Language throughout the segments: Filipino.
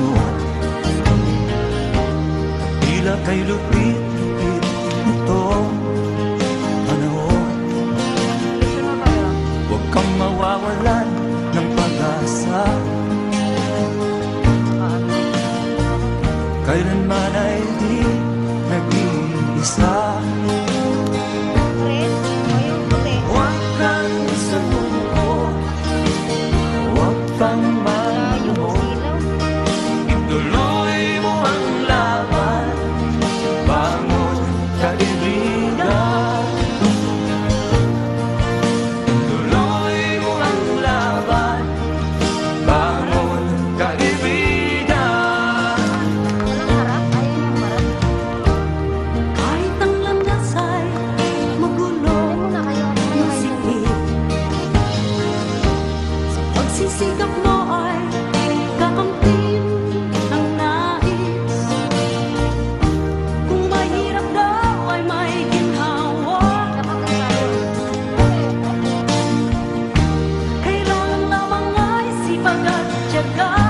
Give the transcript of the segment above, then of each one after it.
mo Tila kay lupit-lupit ito panahon. Huwag kang mawawalan ng pag-asa. Kailan ay jaga jaga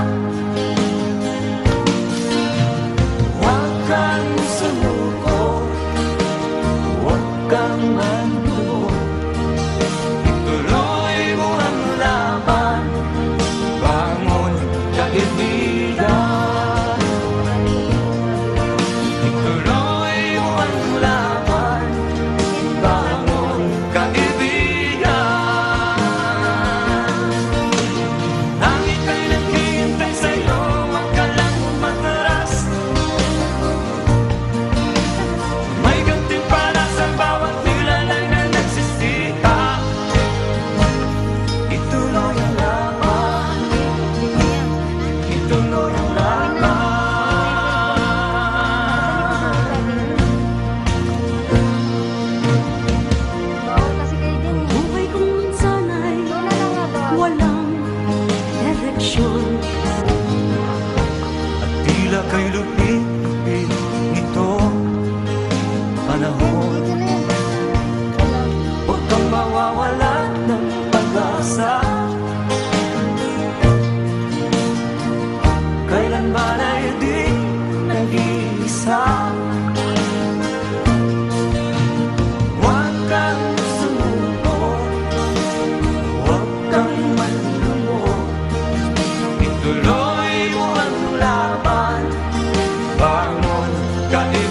direksyon. At tila kay lumiit nito panahon. Huwag kang mawawala ng pag-asa. Kailan ba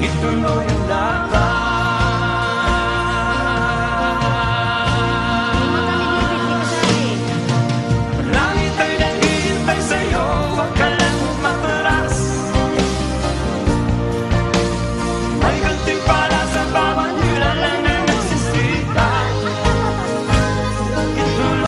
even though you're.